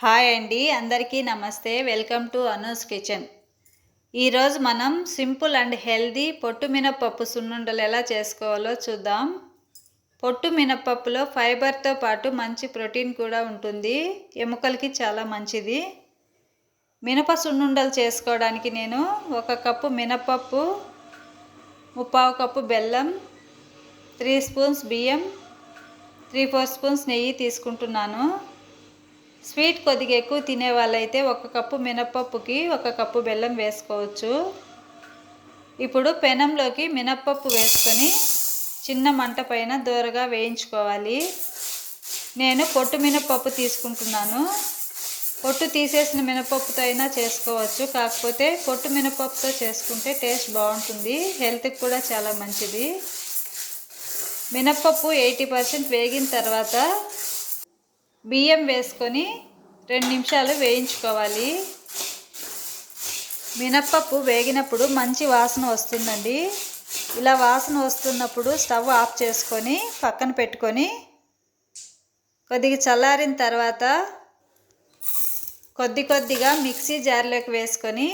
Hi అండి అందరికీ నమస్తే. Welcome to Anu's kitchen. ఈరోజు మనం సింపుల్ అండ్ హెల్దీ పొట్టు మినపప్పు సున్నుండలు ఎలా చేసుకోవాలో చూద్దాం. పొట్టు మినపప్పులో ఫైబర్తో పాటు మంచి ప్రోటీన్ కూడా ఉంటుంది. ఎముకలకి చాలా మంచిది. మినప సున్నుండలు చేసుకోవడానికి నేను ఒక కప్పు మినపప్పు ముప్పావు కప్పు బెల్లం త్రీ స్పూన్స్ బియ్యం త్రీ ఫోర్ స్పూన్స్ నెయ్యి తీసుకుంటున్నాను. స్వీట్ కొద్దిగా ఎక్కువ తినే వాళ్ళైతే ఒక కప్పు మినప్పప్పుకి ఒక కప్పు బెల్లం వేసుకోవచ్చు. ఇప్పుడు పెనంలోకి మినప్పప్పు వేసుకొని చిన్న మంట పైన దూరగా వేయించుకోవాలి. నేను పొట్టు మినప్పప్పు తీసుకుంటున్నాను. పొట్టు తీసేసిన మినపప్పుతో అయినా చేసుకోవచ్చు. కాకపోతే పొట్టు మినపప్పుతో చేసుకుంటే టేస్ట్ బాగుంటుంది. హెల్త్కి కూడా చాలా మంచిది. మినప్పప్పు ఎయిటీ పర్సెంట్ వేగిన తర్వాత బియ్యం వేసుకొని రెండు నిమిషాలు వేయించుకోవాలి. మినప్పప్పు వేగినప్పుడు మంచి వాసన వస్తుందండి. ఇలా వాసన వస్తున్నప్పుడు స్టవ్ ఆఫ్ చేసుకొని పక్కన పెట్టుకొని కొద్దిగా చల్లారిన తర్వాత కొద్ది కొద్దిగా మిక్సీ జార్లోకి వేసుకొని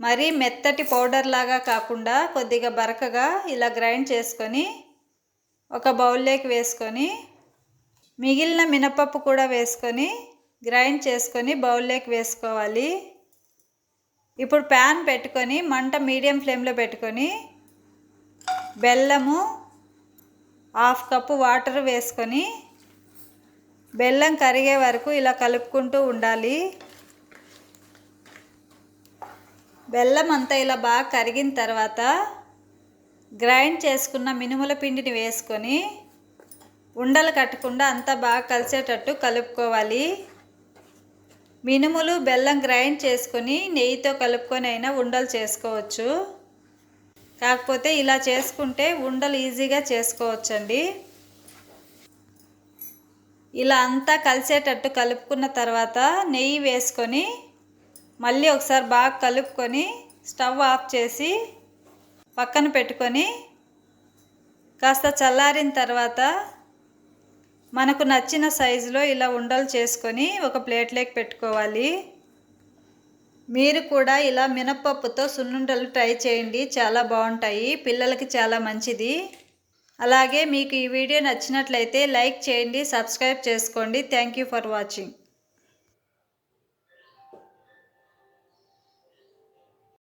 మరీ మెత్తటి పౌడర్ లాగా కాకుండా కొద్దిగా బరకగా ఇలా గ్రైండ్ చేసుకొని ఒక బౌల్లోకి వేసుకొని మిగిలిన మినపప్పు కూడా వేసుకొని గ్రైండ్ చేసుకొని బౌల్లోకి వేసుకోవాలి. ఇప్పుడు ప్యాన్ పెట్టుకొని మంట మీడియం ఫ్లేమ్లో పెట్టుకొని బెల్లము హాఫ్ కప్పు వాటర్ వేసుకొని బెల్లం కరిగే వరకు ఇలా కలుపుకుంటూ ఉండాలి. బెల్లం అంతా ఇలా బాగా కరిగిన తర్వాత గ్రైండ్ చేసుకున్న మినుముల పిండిని వేసుకొని ఉండలు కట్టకుండా అంతా బాగా కలిసేటట్టు కలుపుకోవాలి. మినుములు బెల్లం గ్రైండ్ చేసుకొని నెయ్యితో కలుపుకొని అయినా ఉండలు చేసుకోవచ్చు. కాకపోతే ఇలా చేసుకుంటే ఉండలు ఈజీగా చేసుకోవచ్చండి. ఇలా అంతా కలిసేటట్టు కలుపుకున్న తర్వాత నెయ్యి వేసుకొని మళ్ళీ ఒకసారి బాగా కలుపుకొని స్టవ్ ఆఫ్ చేసి పక్కన పెట్టుకొని కాస్త చల్లారిన తర్వాత మనకు నచ్చిన సైజులో ఇలా ఉండలు చేసుకొని ఒక ప్లేట్లోకి పెట్టుకోవాలి. మీరు కూడా ఇలా మినప్పప్పుతో సున్నుండలు ట్రై చేయండి. చాలా బాగుంటాయి. పిల్లలకి చాలా మంచిది. అలాగే మీకు ఈ వీడియో నచ్చినట్లయితే లైక్ చేయండి సబ్స్క్రైబ్ చేసుకోండి. Thank you for watching